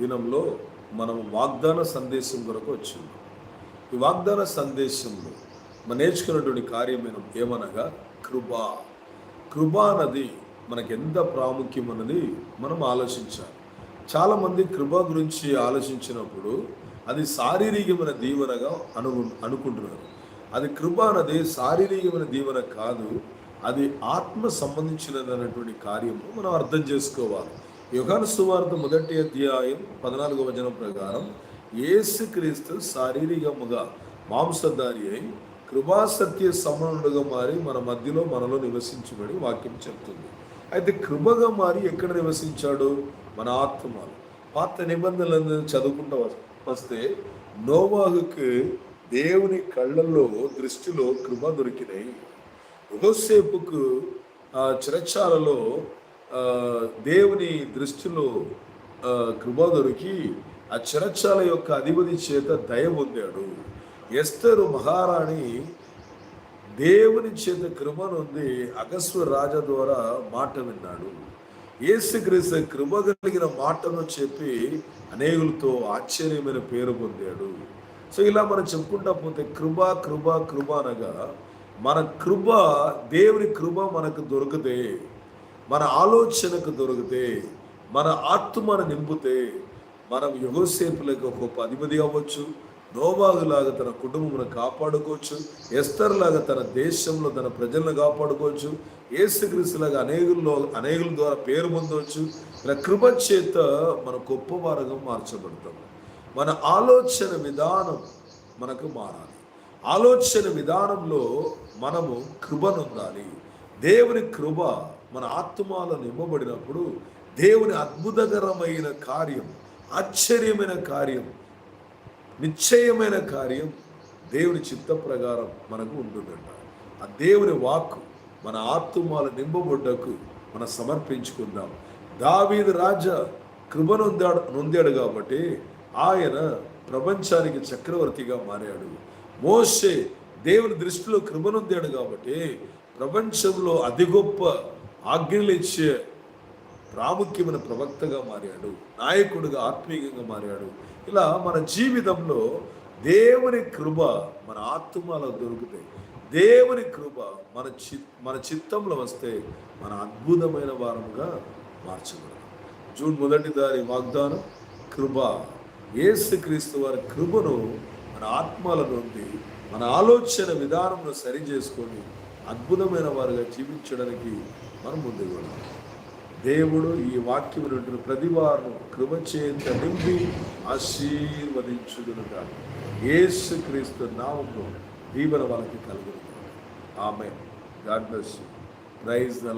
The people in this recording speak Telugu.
దినంలో మనం వాగ్దాన సందేశం కొరకు వచ్చింది. ఈ వాగ్దాన సందేశంలో మనం నేర్చుకున్నటువంటి కార్యం ఏమనగా కృప. కృప అన్నది మనకు ఎంత ప్రాముఖ్యం అన్నది మనం ఆలోచించాలి. చాలామంది కృప గురించి ఆలోచించినప్పుడు అది శారీరకమైన దీవెనగా అను అనుకుంటున్నారు. అది కృప అన్నది శారీరకమైన దీవెన కాదు అది ఆత్మ సంబంధించినదన్నటువంటి కార్యము మనం అర్థం చేసుకోవాలి. యుహాను సువార్త మొదటి అధ్యాయం పద్నాలుగో వచనం ప్రకారం యేసుక్రీస్తు శారీరకముగా మాంసధారి అయి కృపాసత్య సమనుడుగా మారి మన మధ్యలో మనలో నివసించబడి వాక్యం చెప్తుంది. అయితే కృపగా మారి ఎక్కడ నివసించాడు? మన ఆత్మలు. పాత నిబంధనలను చదువుకుంటూ వస్తే నోవాహుకి దేవుని కళ్ళల్లో దృష్టిలో కృప దొరికినాయి యోసేపుకు చిరచాలలో దేవుని దృష్టిలో ఆ, కృప దొరికి ఆ చిరచాల యొక్క అధిపతి చేత దయ పొందాడు. ఎస్తరు మహారాణి దేవుని చేత కృపనుంది అగస్వ రాజ ద్వారా మాట విన్నాడు. యేసుక్రీస్తు కృప కలిగిన మాటను చెప్పి అనేకులతో ఆశ్చర్యమైన పేరు పొందాడు. సో ఇలా మనం చెప్పుకుంటా పోతే కృప కృప కృప అనగా మన కృప దేవుని కృప మనకు దొరికితే మన ఆలోచనకు దొరికితే మన ఆత్మను నింపితే మనం యుగసేపులకు గొప్ప అధిపతి అవ్వచ్చు. నోబాగులాగా తన కుటుంబమును కాపాడుకోవచ్చు. ఎస్తర్లాగా తన దేశంలో తన ప్రజలను కాపాడుకోవచ్చు. ఏసుక్రీస్తులాగా అనేకుల్లో అనేకుల ద్వారా పేరు పొందవచ్చు. ఇలా కృప చేత మన గొప్పవారుగా మార్చబడతాం. మన ఆలోచన విధానం మనకు మారాలి. ఆలోచన విధానంలో మనము కృపనుందాలి. దేవుని కృప మన ఆత్మలో నింపబడినప్పుడు దేవుని అద్భుతకరమైన కార్యం ఆశ్చర్యమైన కార్యం నిశ్చయమైన కార్యం దేవుని చిత్త ప్రకారం మనకు ఉంటుందంట. ఆ దేవుని వాక్కు మన ఆత్మాల నింపబడ్డకు మనం సమర్పించుకుందాం. దావీదు రాజా కృప నొందాడు నొందాడు కాబట్టి ఆయన ప్రపంచానికి చక్రవర్తిగా మారాడు. మోసే దేవుని దృష్టిలో కృప నొందాడు కాబట్టి ప్రపంచంలో అతి గొప్ప ఆజ్ఞలు ఇచ్చే ప్రాముఖ్యమైన ప్రవక్తగా మారాడు నాయకుడిగా ఆత్మీయంగా మారాడు. ఇలా మన జీవితంలో దేవుని కృప మన ఆత్మలో దొరుకుతాయి దేవుని కృప మన చి మన చిత్తంలో వస్తే మన అద్భుతమైన వారముగా మార్చబడదు జూన్ మొదటి దారి వాగ్దానం కృప. యేసుక్రీస్తు వారి కృపను మన ఆత్మల నుండి మన ఆలోచన విధానంలో సరి చేసుకొని అద్భుతమైన వారుగా జీవించడానికి మనం ముందుకు వెళ్ళాలి దేవుడు ఈ వాక్యం నుండి ప్రతి వారు కృపచేత నింపి ఆశీర్వదించుదునుగా యేసు క్రీస్తు నామంలో దీవెన వాళ్ళకి కలుగుతుంది ఆమె గాడ్ బ్లెస్ ప్రైజ్ ద